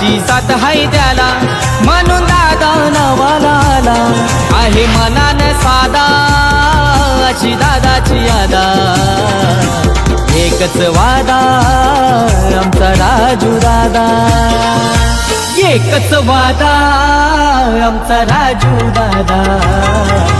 साऱ्यांची साथ हाय त्याला म्हणून दादा नवाला आला. आहे मनान साधा. अशी दादाची आदा एकच वादा. आमचा राजू दादा. एकच वादा. आमचा राजू दादा.